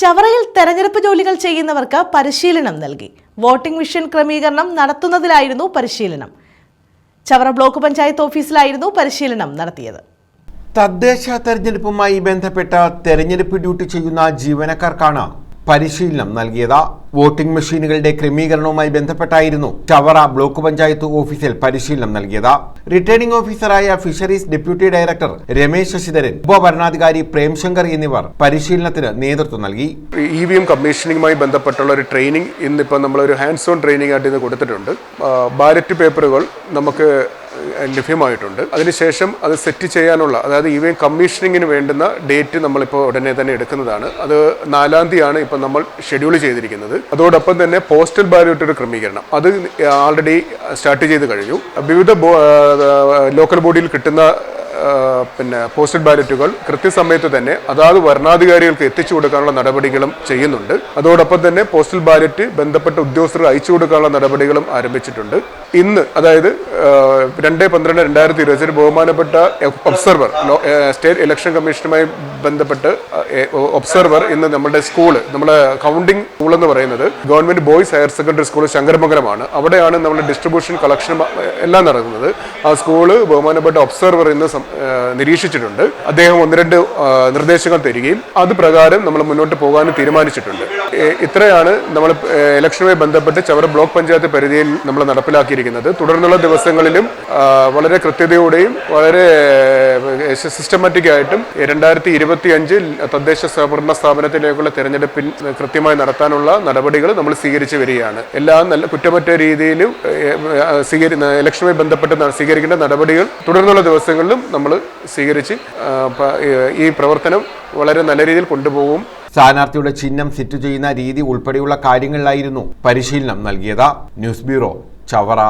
ചവറയിൽ തെരഞ്ഞെടുപ്പ് ജോലികൾ ചെയ്യുന്നവർക്ക് പരിശീലനം നൽകി. വോട്ടിംഗ് മെഷീൻ ക്രമീകരണം നടത്തുന്നതിലായിരുന്നു പരിശീലനം. ചവറ ബ്ലോക്ക് പഞ്ചായത്ത് ഓഫീസിലായിരുന്നു പരിശീലനം നടത്തിയത്. തദ്ദേശ തെരഞ്ഞെടുപ്പുമായി ബന്ധപ്പെട്ട തെരഞ്ഞെടുപ്പ് ഡ്യൂട്ടി ചെയ്യുന്ന ജീവനക്കാർക്കാണ് പരിശീലനം നൽകിയത് വോട്ടിംഗ് മെഷീനുകളുടെ ക്രമീകരണവുമായി ബന്ധപ്പെട്ടായിരുന്നു ചവറ ബ്ലോക്ക് പഞ്ചായത്ത് ഓഫീസിൽ പരിശീലനം നൽകിയത്. റിട്ടേണിംഗ് ഓഫീസറായ fisheries deputy director Ramesh Sasidharan ഉപഭരണാധികാരി Premshankar എന്നിവർ പരിശീലനത്തിന് നേതൃത്വം നൽകി. ഇ വി എം കമ്മീഷനിങ്ങുമായി ബന്ധപ്പെട്ടുള്ള ഒരു ട്രെയിനിങ് ഇന്നിപ്പോൾ നമ്മളൊരു ഹാൻഡ്സ് ഓൺ ട്രെയിനിങ് ആയിട്ട് ഇന്ന് കൊടുത്തിട്ടുണ്ട്. ബാലറ്റ് പേപ്പറുകൾ നമുക്ക് ലഭ്യമായിട്ടുണ്ട്. അതിനുശേഷം അത് സെറ്റ് ചെയ്യാനുള്ള അതായത് ഇ കമ്മീഷനിങ്ങിന് വേണ്ടുന്ന ഡേറ്റ് നമ്മളിപ്പോൾ ഉടനെ തന്നെ എടുക്കുന്നതാണ്. അത് നാലാം തീയതിയാണ് ഇപ്പം നമ്മൾ ഷെഡ്യൂൾ ചെയ്തിരിക്കുന്നത്. അതോടൊപ്പം തന്നെ പോസ്റ്റൽ ബാലറ്റ് ക്രമീകരണം. അത് ആൾറെഡി സ്റ്റാർട്ട് ചെയ്ത് കഴിഞ്ഞു. വിവിധ ലോക്കൽ ബോഡിയിൽ കിട്ടുന്ന പിന്നെ പോസ്റ്റൽ ബാലറ്റുകൾ കൃത്യസമയത്ത് തന്നെ അതാത് വരണാധികാരികൾക്ക് എത്തിച്ചു കൊടുക്കാനുള്ള നടപടികളും ചെയ്യുന്നുണ്ട്. അതോടൊപ്പം തന്നെ പോസ്റ്റൽ ബാലറ്റ് ബന്ധപ്പെട്ട ഉദ്യോഗസ്ഥർക്ക് അയച്ചു കൊടുക്കാനുള്ള നടപടികളും ആരംഭിച്ചിട്ടുണ്ട്. ഇന്ന് അതായത് രണ്ട് പന്ത്രണ്ട് രണ്ടായിരത്തി ഇരുപത്തി ബഹുമാനപ്പെട്ട ഒബ്സർവർ സ്റ്റേറ്റ് ഇലക്ഷൻ കമ്മീഷനുമായി ബന്ധപ്പെട്ട് ഒബ്സർവർ ഇന്ന് നമ്മുടെ സ്കൂൾ നമ്മുടെ കൗണ്ടിംഗ് സ്കൂൾ എന്ന് പറയുന്നത് government boys higher secondary school ശങ്കരമംഗലമാണ്. അവിടെയാണ് നമ്മുടെ ഡിസ്ട്രിബ്യൂഷൻ കളക്ഷൻ എല്ലാം നടക്കുന്നത്. ആ സ്കൂൾ ബഹുമാനപ്പെട്ട ഒബ്സർവർ ഇന്ന് നിരീക്ഷിച്ചിട്ടുണ്ട്. അദ്ദേഹം ഒന്ന് രണ്ട് നിർദ്ദേശങ്ങൾ തരികയും അത് പ്രകാരം നമ്മൾ മുന്നോട്ട് പോകാനും തീരുമാനിച്ചിട്ടുണ്ട്. ഇത്രയാണ് നമ്മൾ ഇലക്ഷനുമായി ബന്ധപ്പെട്ട് ചവറ ബ്ലോക്ക് പഞ്ചായത്ത് പരിധിയിൽ നമ്മൾ നടപ്പിലാക്കിയിരിക്കുന്നത്. തുടർന്നുള്ള ദിവസങ്ങളിലും വളരെ കൃത്യതയോടെയും വളരെ സിസ്റ്റമാറ്റിക് ആയിട്ടും രണ്ടായിരത്തി ഇരുപത്തി അഞ്ചിൽ തദ്ദേശ സ്വയംഭരണ സ്ഥാപനത്തിലേക്കുള്ള തെരഞ്ഞെടുപ്പിൽ കൃത്യമായി നടത്താനുള്ള നടപടികൾ നമ്മൾ സ്വീകരിച്ചു വരികയാണ്. എല്ലാം നല്ല കുറ്റമറ്റ രീതിയിലും സ്വീകരി ഇലക്ഷനുമായി ബന്ധപ്പെട്ട് സ്വീകരിക്കേണ്ട നടപടികൾ തുടർന്നുള്ള ദിവസങ്ങളിലും നമ്മൾ സ്വീകരിച്ച് ഈ പ്രവർത്തനം വളരെ നല്ല രീതിയിൽ കൊണ്ടുപോകും. സ്ഥാനാർത്ഥിയുടെ ചിഹ്നം സെറ്റ് ചെയ്യുന്ന രീതി ഉൾപ്പെടെയുള്ള കാര്യങ്ങളിലായിരുന്നു പരിശീലനം നൽകിയത്. News bureau Chavara.